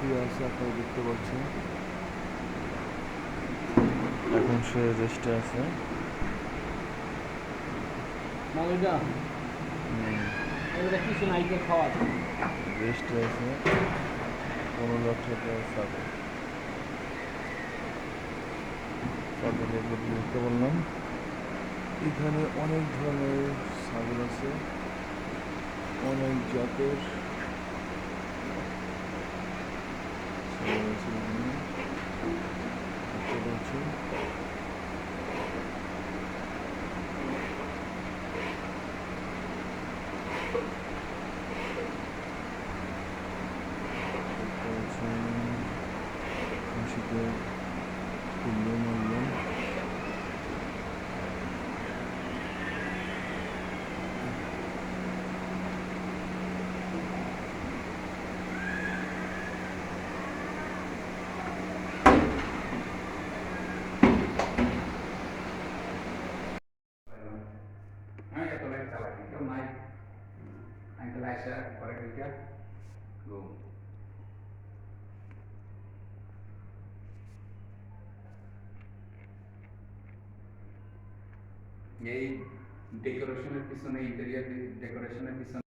শুয়ে আছে আপনারা দেখতে পাচ্ছেন। এখন সে রেস্টে আছে। রেস্টে আছে। পনেরো লাখ টাকা এগুলো দেখতে বললাম। এখানে অনেক ধরনের ছাগল আছে। অনেক জাতের। ছাগল আছে dash है है क्या? डेकोरेशन एपिसोड है इंटीरियर डेकोरेशन